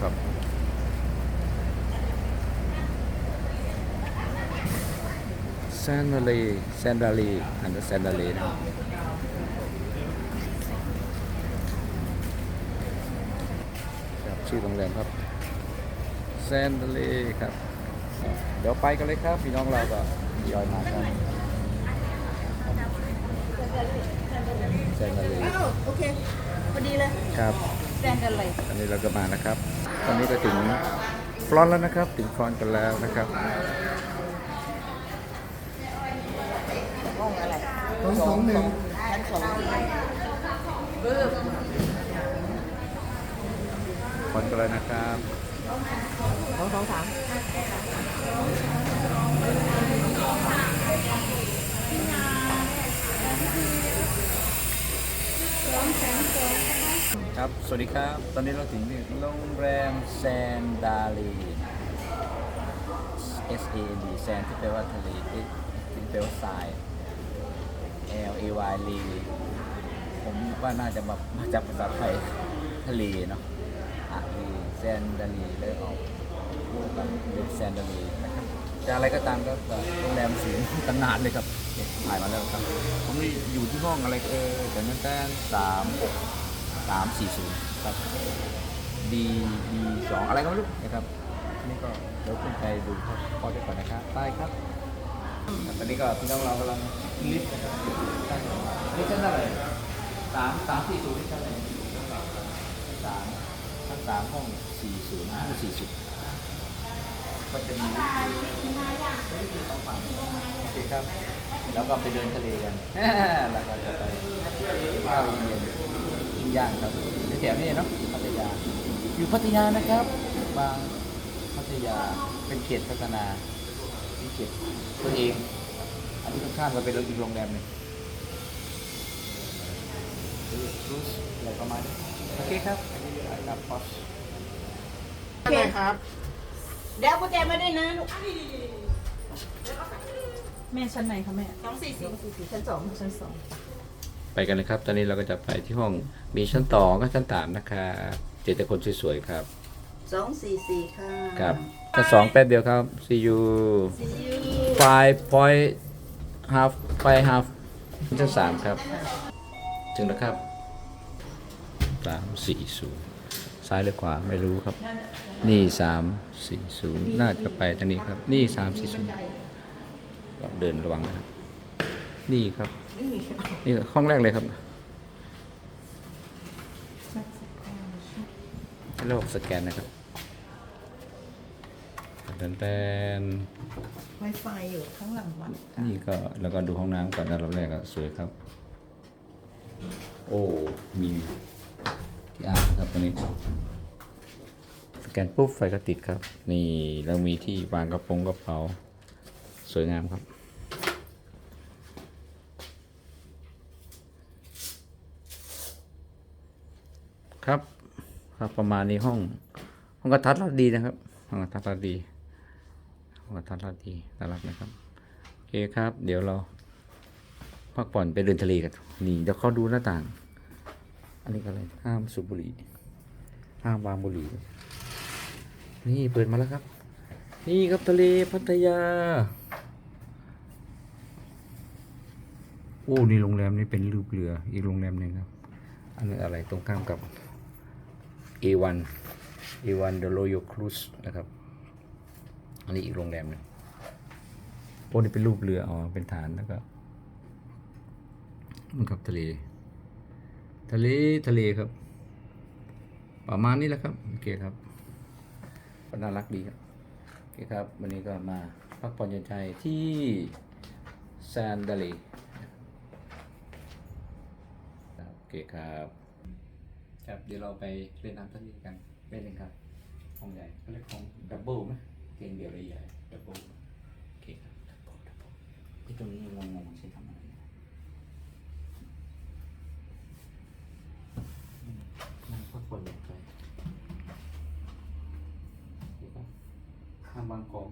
ครับแซนดาลีแซนดาลีอันเดอร์แซนดาลีนะครับครับชื่อโรงแรมครับแซนดาลีครับ เดี๋ยวไปกันเลยครับ พี่น้องเราก็ทยอยมาครับแซนดาลีอ้าวโอเคพอดีเลยครับ แซนกันเลย ตอนนี้เราก็มานะครับ ตอนนี้ก็ถึงฟรอนต์แล้วนะครับ ถึงฟรอนต์กันแล้วนะครับห้องอะไรสองสองหนึ่งชั้นสองเบิบฟรอนต์กันแล้วนะครับสองสองสาม ครับ สวัสดีครับ ตอนนี้เราถึงโรงแรมแซนดาลี S A N D แซนที่แปลว่าทะเลที่ที่แปลว่าทราย L A Y ลีผมว่าน่าจะมามาจากภาษาไทยทะเลเนาะอะลีแซนดาลีเลยออกพูดกันเป็นแซนดาลีนะครับจะอะไรก็ตามก็โรงแรมสูงตำนานเลยครับถ่ายมาแล้วครับ ผมอยู่ที่ห้องอะไรเออแต่นั่นแต่สามหก สามสี่ศูนย์ครับ D D สองอะไรก็ไม่รู้นะครับนี่ก็เดี๋ยวขึ้นไปดูข้อได้ก่อนนะครับไปครับครับตอนนี้ก็พี่น้องเรากำลังลิฟต์นะครับลิฟต์ชั้นเท่าไรสามสามสี่ศูนย์นี่ชั้นอะไรสามชั้นสามห้องสี่ศูนย์ห้องสี่สิบก็จะมีต้องฝั่งโอเคครับ แล้วก็ไปเดินทะเลกัน แล้วก็จะไปข้าวเย็น ย่างครับแถวนี้เนาะพัทยา อยู่พัทยานะครับ บางพัทยาเป็นเขตพัฒนาเป็นเขตตัวเอง อันนี้ข้างๆก็เป็นอีกโรงแรมหนึ่งรูสอะไรประมาณนี้โอเคครับอันนี้ครับพอสโอเคครับเดี๋ยวกุญแจมาด้วยนะลูกแม่ชั้นไหนคะแม่สองสี่สี่ชั้นสองชั้นสอง ไปกันเลยครับ ตอนนี้เราก็จะไปที่ห้องมีชั้นต่อก็ชั้นสามนะครับเจอแต่คนสวยๆครับสองสี่สี่ค่ะครับชั้นสองแป๊บเดียวครับ see you See you five point half five half ชั้นสามครับ ถึงแล้วครับสามสี่ศูนย์ซ้ายหรือขวาไม่รู้ครับ นี่สามสี่ศูนย์น่าจะไปทางนี้ครับ นี่สามสี่ศูนย์เดินระวังนะครับ นี่ครับ นี่ห้องแรกเลยครับให้ระบบสแกนนะครับแตนแตนไวไฟอยู่ข้างหลังวัดนี่ก็แล้วก็ดูห้องน้ำก่อนนะรอบแรกก็สวยครับ โอ้มีที่อ่างครับตรงนี้สแกนปุ๊บไฟก็ติดครับ นี่เรามีที่วางกระโปรงกระเป๋า สวยงามครับ ครับ ครับประมาณนี้ห้อง ห้องกระทัดรัดดีนะครับ ห้องกระทัดรัดดีห้องกระทัดรัดดีน่ารักนะครับโอเคครับ เดี๋ยวเราพักผ่อนไปเดินทะเลกันนี่เดี๋ยวเขาดูหน้าต่าง อันนี้ก็อะไรห้ามสูบบุหรี่ห้ามวางบุหรี่นี่เปิดมาแล้วครับ นี่ครับทะเลพัทยาโอ้นี่โรงแรมนี่เป็นรูปเรืออีกโรงแรมหนึ่งครับ อันนี้อะไรตรงข้ามกับ A1 A1 The Royal Cruise นะครับ อันนี้อีกโรงแรมหนึงพวกนี้เป็นรูปเรือ อ๋อ เป็นฐานแล้วก็มันกับทะเล ทะเล ทะเลครับ ประมาณนี้แหละครับ โอเคครับก็น่ารักดีครับ โอเคครับ วันนี้ก็มาพักผ่อนหย่อนใจที่แซนดาลีครับโอเคครับ ครับ เดี๋ยวเราไปเล่นน้ำทะเลกันเล่นเลยครับห้องใหญ่เขาเรียกห้องดับเบิลไหมเตียงเดียวได้ใหญ่ดับเบิลโอเคครับดับเบิลดับเบิลที่ตรงนี้งงๆใช่ทำอะไรเนี่ยอืมนั่งพักผ่อนหย่อนใจโอเคครับห้ามวางของ